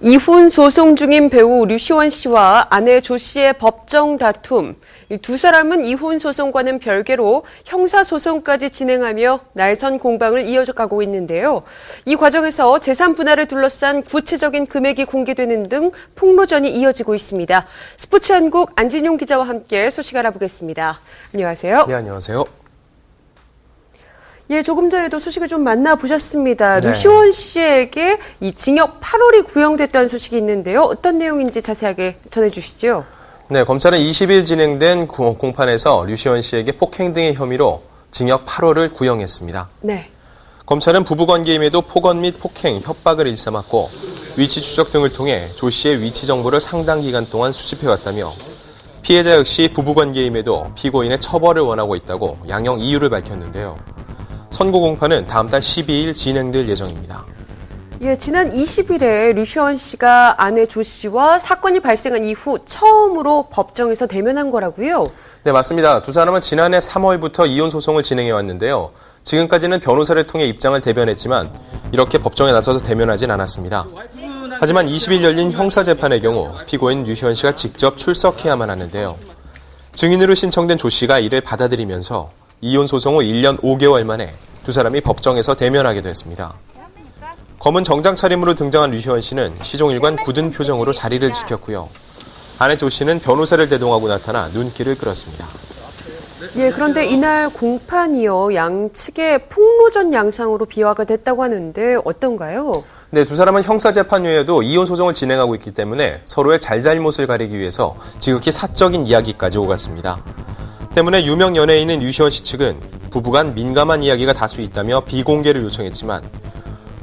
이혼 소송 중인 배우 류시원 씨와 아내 조 씨의 법정 다툼. 이두 사람은 이혼 소송과는 별개로 형사 소송까지 진행하며 날선 공방을 이어가고 있는데요. 이 과정에서 재산 분할을 둘러싼 구체적인 금액이 공개되는 등 폭로전이 이어지고 있습니다. 스포츠 한국 안진용 기자와 함께 소식 알아보겠습니다. 안녕하세요. 네, 안녕하세요. 예, 조금 전에도 소식을 좀 만나보셨습니다. 네. 류시원 씨에게 이 징역 8월이 구형됐다는 소식이 있는데요. 어떤 내용인지 자세하게 전해주시죠. 네, 검찰은 20일 진행된 구- 공판에서 류시원 씨에게 폭행 등의 혐의로 징역 8월을 구형했습니다. 네. 검찰은 부부관계임에도 폭언 및 폭행, 협박을 일삼았고 위치 추적 등을 통해 조 씨의 위치 정보를 상당 기간 동안 수집해왔다며 피해자 역시 부부관계임에도 피고인의 처벌을 원하고 있다고 양형 이유를 밝혔는데요. 선고 공판은 다음 달 12일 진행될 예정입니다. 예, 지난 20일에 류시원 씨가 아내 조 씨와 사건이 발생한 이후 처음으로 법정에서 대면한 거라고요. 네, 맞습니다. 두 사람은 지난해 3월부터 이혼 소송을 진행해 왔는데요. 지금까지는 변호사를 통해 입장을 대변했지만 이렇게 법정에 나서서 대면하진 않았습니다. 하지만 20일 열린 형사재판의 경우 피고인 류시원 씨가 직접 출석해야만 하는데요. 증인으로 신청된 조 씨가 이를 받아들이면서 이혼 소송 후 1년 5개월 만에 두 사람이 법정에서 대면하게 됐습니다. 검은 정장 차림으로 등장한 류시원 씨는 시종일관 굳은 표정으로 자리를 지켰고요. 아내 조 씨는 변호사를 대동하고 나타나 눈길을 끌었습니다. 예, 그런데 이날 공판이요. 양측의 폭로전 양상으로 비화가 됐다고 하는데 어떤가요? 네, 두 사람은 형사재판 후에도 이혼 소송을 진행하고 있기 때문에 서로의 잘잘못을 가리기 위해서 지극히 사적인 이야기까지 오갔습니다. 때문에 유명 연예인인 유시원 씨 측은 부부간 민감한 이야기가 다수 있다며 비공개를 요청했지만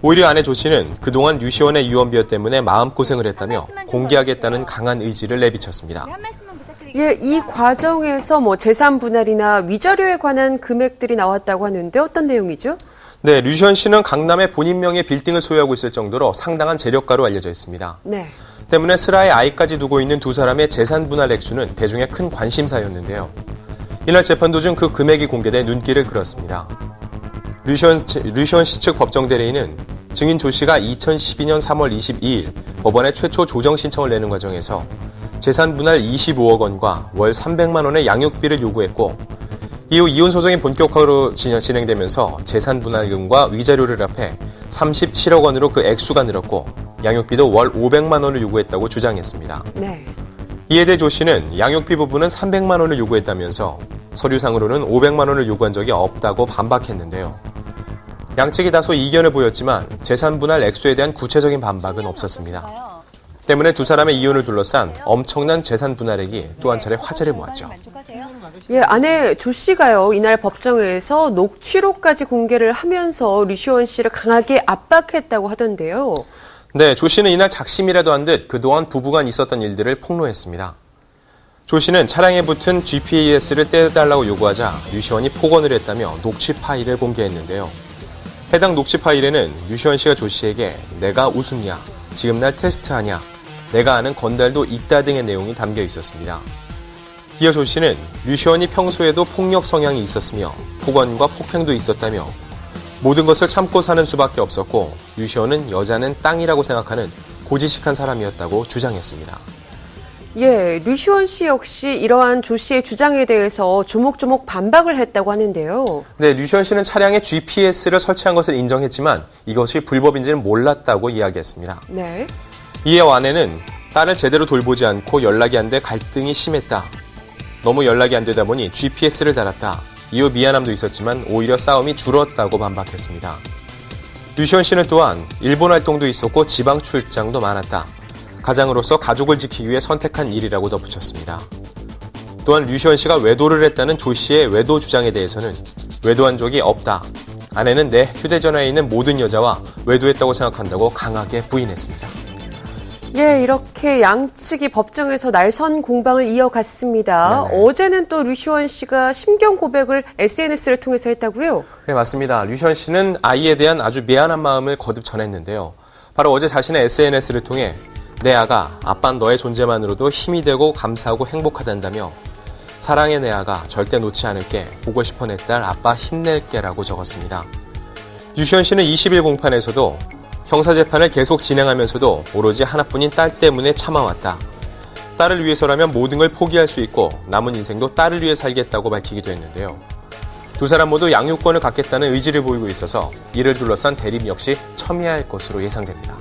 오히려 아내 조 씨는 그동안 유시원의 유언비어 때문에 마음고생을 했다며 공개하겠다는 강한 의지를 내비쳤습니다. 부탁드릴게요. 예, 이 과정에서 뭐 재산 분할이나 위자료에 관한 금액들이 나왔다고 하는데 어떤 내용이죠? 네, 류시원 씨는 강남에 본인 명의 빌딩을 소유하고 있을 정도로 상당한 재력가로 알려져 있습니다. 네. 때문에 슬하에 아이까지 두고 있는 두 사람의 재산 분할 액수는 대중의 큰 관심사였는데요. 이날 재판 도중 그 금액이 공개돼 눈길을 끌었습니다. 류시원, 류시원 씨 측 법정 대리인은 증인 조 씨가 2012년 3월 22일 법원에 최초 조정 신청을 내는 과정에서 재산 분할 25억 원과 월 300만 원의 양육비를 요구했고 이후 이혼 소송이 본격화로 진- 진행되면서 재산 분할금과 위자료를 합해 37억 원으로 그 액수가 늘었고 양육비도 월 500만 원을 요구했다고 주장했습니다. 네. 이에 대해 조 씨는 양육비 부분은 300만 원을 요구했다면서 서류상으로는 500만 원을 요구한 적이 없다고 반박했는데요. 양측이 다소 이견을 보였지만 재산 분할 액수에 대한 구체적인 반박은 없었습니다. 때문에 두 사람의 이혼을 둘러싼 엄청난 재산 분할액이 또 한 차례 화제를 모았죠. 예, 아내 조 씨가요, 이날 법정에서 녹취록까지 공개를 하면서 류시원 씨를 강하게 압박했다고 하던데요. 네, 조 씨는 이날 작심이라도 한 듯 그동안 부부간 있었던 일들을 폭로했습니다. 조 씨는 차량에 붙은 GPS를 떼달라고 요구하자 유시원이 폭언을 했다며 녹취 파일을 공개했는데요. 해당 녹취 파일에는 유시원 씨가 조 씨에게 내가 우습냐, 지금 날 테스트하냐, 내가 아는 건달도 있다 등의 내용이 담겨 있었습니다. 이어 조 씨는 류시원이 평소에도 폭력 성향이 있었으며 폭언과 폭행도 있었다며 모든 것을 참고 사는 수밖에 없었고 류시원은 여자는 땅이라고 생각하는 고지식한 사람이었다고 주장했습니다. 예, 류시원 씨 역시 이러한 조 씨의 주장에 대해서 조목조목 반박을 했다고 하는데요. 네, 류시원 씨는 차량에 GPS를 설치한 것을 인정했지만 이것이 불법인지는 몰랐다고 이야기했습니다. 네. 이에 아내는 딸을 제대로 돌보지 않고 연락이 안 돼 갈등이 심했다. 너무 연락이 안 되다 보니 GPS를 달았다. 이후 미안함도 있었지만 오히려 싸움이 줄었다고 반박했습니다. 류시원 씨는 또한 일본 활동도 있었고 지방 출장도 많았다. 가장으로서 가족을 지키기 위해 선택한 일이라고 덧붙였습니다. 또한 류시원 씨가 외도를 했다는 조 씨의 외도 주장에 대해서는 외도한 적이 없다. 아내는 내 휴대전화에 있는 모든 여자와 외도했다고 생각한다고 강하게 부인했습니다. 예, 이렇게 양측이 법정에서 날선 공방을 이어갔습니다. 네네. 어제는 또 류시원 씨가 심경 고백을 SNS를 통해서 했다고요? 네, 맞습니다. 류시원 씨는 아이에 대한 아주 미안한 마음을 거듭 전했는데요. 바로 어제 자신의 SNS를 통해 내 아가, 아빤 너의 존재만으로도 힘이 되고 감사하고 행복하단다며 사랑의 내 아가 절대 놓지 않을게 보고 싶어 내 딸 아빠 힘낼게라고 적었습니다. 류시원 씨는 20일 공판에서도 형사재판을 계속 진행하면서도 오로지 하나뿐인 딸 때문에 참아왔다. 딸을 위해서라면 모든 걸 포기할 수 있고 남은 인생도 딸을 위해 살겠다고 밝히기도 했는데요. 두 사람 모두 양육권을 갖겠다는 의지를 보이고 있어서 이를 둘러싼 대립 역시 첨예할 것으로 예상됩니다.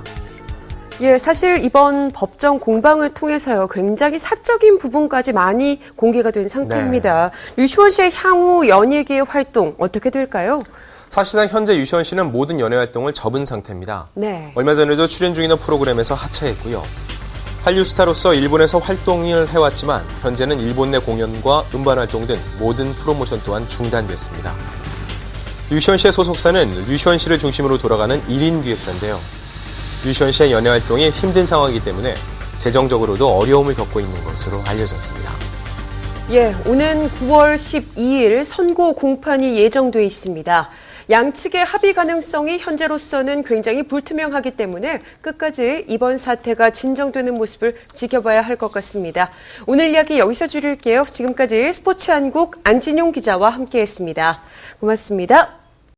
예, 사실 이번 법정 공방을 통해서요, 굉장히 사적인 부분까지 많이 공개가 된 상태입니다. 류시원 씨의 향후 연예계의 활동 어떻게 될까요? 사실상 현재 유시원 씨는 모든 연애 활동을 접은 상태입니다. 네. 얼마 전에도 출연 중이던 프로그램에서 하차했고요. 한류 스타로서 일본에서 활동을 해왔지만 현재는 일본 내 공연과 음반 활동 등 모든 프로모션 또한 중단됐습니다. 류시원 씨의 소속사는 류시원 씨를 중심으로 돌아가는 1인 기획사인데요. 류시원 씨의 연애 활동이 힘든 상황이기 때문에 재정적으로도 어려움을 겪고 있는 것으로 알려졌습니다. 예, 오는 9월 12일 선고 공판이 예정돼 있습니다. 양측의 합의 가능성이 현재로서는 굉장히 불투명하기 때문에 끝까지 이번 사태가 진정되는 모습을 지켜봐야 할 것 같습니다. 오늘 이야기 여기서 줄일게요. 지금까지 스포츠 한국 안진용 기자와 함께했습니다. 고맙습니다.